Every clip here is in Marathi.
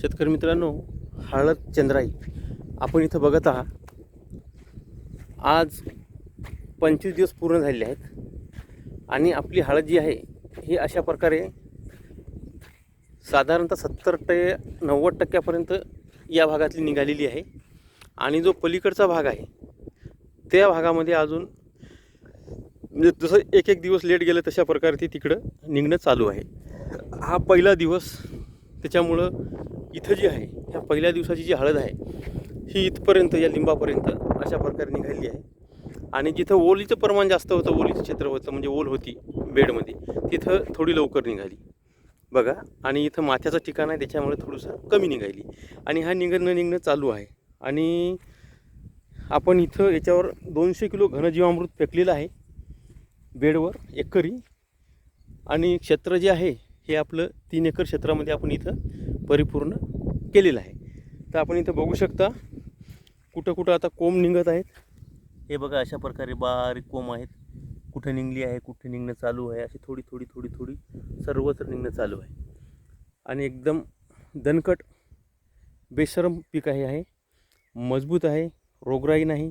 शेतकरी मित्रांनो हळद चंद्राई. आपण इथं बघत आहात. आज पंचवीस दिवस पूर्ण झालेले आहेत. आणि आपली हळद जी आहे ही अशा प्रकारे साधारणतः सत्तर ते नव्वद टक्क्यापर्यंत या भागातली निघालेली आहे. आणि जो पलीकडचा भाग आहे त्या भागामध्ये अजून म्हणजे जसं एक एक दिवस लेट गेलं तशा प्रकारे ते तिकडं निघणं चालू आहे. हा पहिला दिवस त्याच्यामुळं इथं जी आहे ह्या पहिल्या दिवसाची जी हळद आहे ही इथपर्यंत या लिंबापर्यंत अशा प्रकारे निघालेली आहे. आणि जिथं ओलीचं प्रमाण जास्त होतं ओलीचं क्षेत्र होतं म्हणजे ओल होती बेडमध्ये तिथं थोडी लवकर निघाली. बघा आणि इथं माथ्याचं ठिकाण आहे त्याच्यामुळे थोडंसं कमी निघाली. आणि हा निघणं निघणं चालू आहे. आणि आपण इथं याच्यावर दोनशे किलो घनजीवामृत फेकलेलं आहे बेडवर एकरी. आणि क्षेत्र जे आहे हे आपलं तीन एकर क्षेत्रामध्ये आपण इथं परिपूर्ण केलेलं आहे. तर आपण इथं बघू शकता कुठं कुठं आता कोंब निघत आहेत. हे बघा अशा प्रकारे बारीक कोंब आहेत. कुठं निघली आहे कुठे निघणं चालू आहे अशी थोडी थोडी थोडी थोडी सर्वत्र निघणं चालू आहे. आणि एकदम दणकट बेशरम पीक आहे आहे. मजबूत आहे रोगराई नाही.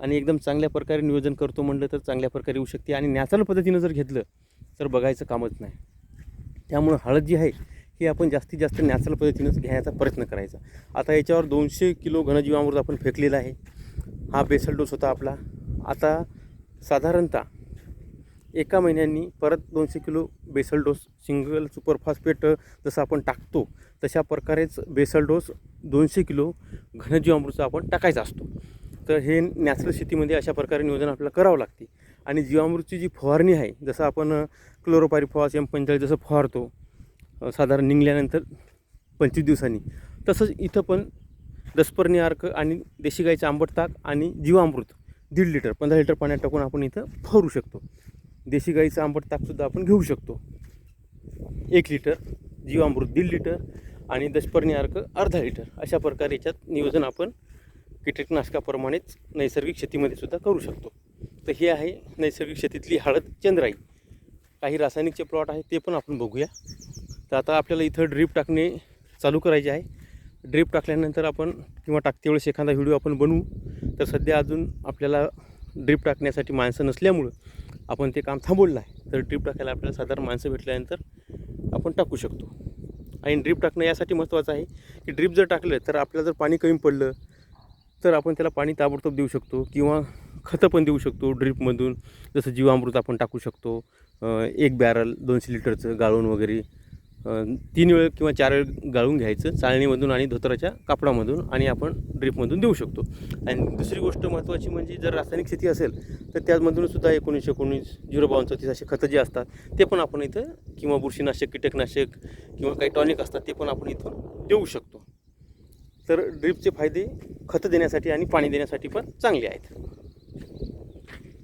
आणि एकदम चांगल्या प्रकारे नियोजन करतो म्हटलं तर चांगल्या प्रकारे येऊ शकते. आणि नॅचरल पद्धतीनं जर घेतलं तर बघायचं कामच नाही. त्यामुळं हळद जी आहे ही आपण जास्तीत जास्त नॅचरल पद्धतीनंच घ्यायचा प्रयत्न करायचा. आता याच्यावर दोनशे किलो घनजीवामृत आपण फेकलेला आहे. हा बेसल डोस होता आपला. आता साधारणतः एका महिन्यांनी परत दोनशे kilo basal dose single superphosphate जसं आपण टाकतो तशा प्रकारेच बेसल डोस दोनशे किलो घनजीवामृतचा आपण टाकायचा असतो. तर हे नॅचरल शेतीमध्ये अशा प्रकारे नियोजन आपल्याला करावं लागते. आणि जीवामृतची जी फवारणी आहे जसं आपण क्लोरोपारिफॉस एम पंचेचाळीस जसं फवारतो साधारण निघल्यानंतर पंचवीस दिवसांनी तसंच इथं पण दसपर्णी अर्क आणि देशी गाईचं आंबट ताक आणि जीवामृत दीड लिटर पंधरा लिटर पाण्यात टाकून आपण इथं फवारू शकतो. देशी गाईचं आंबट ताकसुद्धा आपण घेऊ शकतो. एक लिटर जीवामृत दीड लिटर आणि दशपर्णी अर्क अर्धा लिटर अशा प्रकारे याच्यात नियोजन आपण कीटकनाशकाप्रमाणेच नैसर्गिक शेतीमध्ये सुद्धा करू शकतो. तर हे आहे नैसर्गिक शेतीतली हळद चंद्राई. काही रासायनिकचे प्लॉट आहेत ते पण आपण बघूया. तर आता आपल्याला इथं ड्रीप टाकणे चालू करायचे आहे. ड्रीप टाकल्यानंतर आपण किंवा टाकते वेळेस एखादा व्हिडिओ आपण बनवू तर सध्या अजून आपल्याला ड्रीप टाकण्यासाठी माणसं नसल्यामुळं आपण ते काम थांबवलं आहे. तर ड्रीप टाकायला आपल्याला साधारण माणसं भेटल्यानंतर आपण टाकू शकतो. आणि ड्रीप टाकणं यासाठी महत्त्वाचं आहे की ड्रीप जर टाकलं तर आपल्याला जर पाणी कमी पडलं तर आपण त्याला पाणी ताबडतोब देऊ शकतो किंवा खतं पण देऊ शकतो ड्रीपमधून. जसं जीवामृत आपण टाकू शकतो. एक बॅरल दोनशे लिटरचं गाळून वगैरे. तीन वेळ किंवा चार वेळ गाळून घ्यायचं चाळणीमधून आणि धोतराच्या कापडामधून आणि आपण ड्रीपमधून देऊ शकतो. आणि दुसरी गोष्ट महत्त्वाची म्हणजे जर रासायनिक शेती असेल तर त्यामधून सुद्धा एकोणीसशे एकोणीस झिरो बावन्न चौतीस असे खतं जे असतात ते पण आपण इथं किंवा बुरशीनाशक कीटकनाशक किंवा काही टॉनिक असतात ते पण आपण इथून देऊ शकतो. तर ड्रीपचे फायदे खतं देण्यासाठी आणि पाणी देण्यासाठी पण चांगले आहेत.